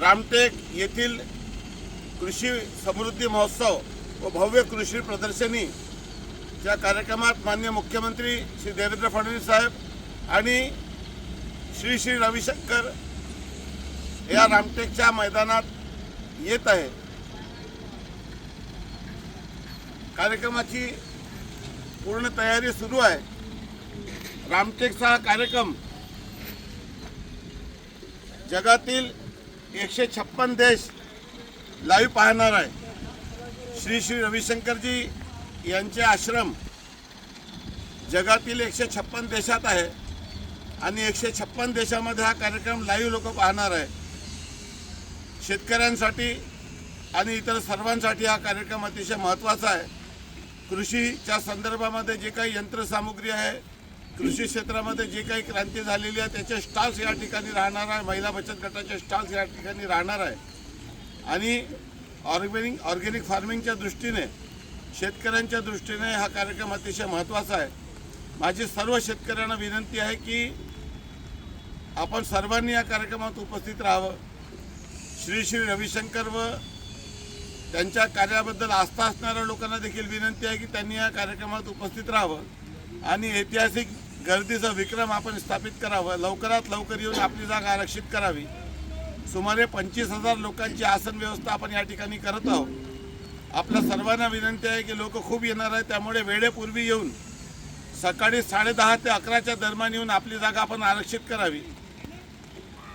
रामटेक येथील कृषी समृद्धी महोत्सव व भव्य कृषी प्रदर्शनी या कार्यक्रमात मान्य मुख्यमंत्री श्री देवेंद्र फडणवीस साहेब आणि श्री श्री रविशंकर या रामटेकच्या मैदानात येत आहे. कार्यक्रमाची पूर्ण तयारी सुरू आहे. रामटेकचा हा कार्यक्रम जगातील एकशे छप्पन देश लाईव्ह पाहणार आहे. श्री श्री रविशंकरजी यांचे आश्रम जगातील एकशे छप्पन देशात आहे आणि एकशे छप्पन देशामध्ये हा कार्यक्रम लाईव्ह लोक पाहणार आहे. शेतकऱ्यांसाठी आणि इतर सर्वांसाठी हा कार्यक्रम अतिशय महत्त्वाचा आहे. कृषीच्या संदर्भामध्ये जे काही यंत्रसामुग्री आहे कृषी क्षेत्रामध्ये जे काही क्रांती झालेली आहे त्याचे स्टॉल्स या ठिकाणी राहणार आहे. महिला बचत गटाचे स्टॉल्स या ठिकाणी राहणार आहे. आणि ऑर्गॅनिक ऑर्गेनिक फार्मिंगच्या दृष्टीने शेतकऱ्यांच्या दृष्टीने हा कार्यक्रम अतिशय महत्त्वाचा आहे. माझी सर्व शेतकऱ्यांना विनंती आहे की आपण सर्वांनी या कार्यक्रमात उपस्थित राहावं. श्री श्री रविशंकर व त्यांच्या कार्याबद्दल आस्था असणाऱ्या लोकांना देखील विनंती आहे की त्यांनी या कार्यक्रमात उपस्थित राहावं. आणि ऐतिहासिक गर्दीचा विक्रम आपण स्थापित करावं. लवकरात लवकर येऊन आपली जागा आरक्षित करावी. सुमारे पंचवीस हजार लोकांची आसन व्यवस्था आपण या ठिकाणी करत आहोत. आपल्या सर्वांना विनंती आहे की लोक खूप येणार आहेत. त्यामुळे वेळेपूर्वी येऊन सकाळी साडेदहा ते अकराच्या दरम्यान येऊन आपली जागा आपण आरक्षित करावी.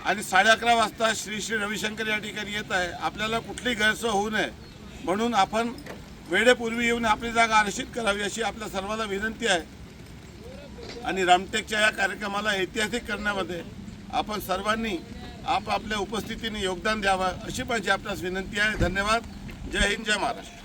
आणि साडे अकरा वाजता श्री श्री रविशंकर या ठिकाणी येत आहे. आपल्याला कुठली गैरसोय होऊ नये. म्हणून आपण वेळेपूर्वी येऊन आपली जागा आरक्षित करावी अशी आपल्या सर्वांना विनंती आहे. आणि रामटेकच्या या कार्यक्रमाला ऐतिहासिक करण्यामध्ये आपण सर्वांनी आपापल्या उपस्थितीने योगदान द्यावं अशी माझी आपल्यास विनंती आहे. धन्यवाद. जय हिंद जय महाराष्ट्र.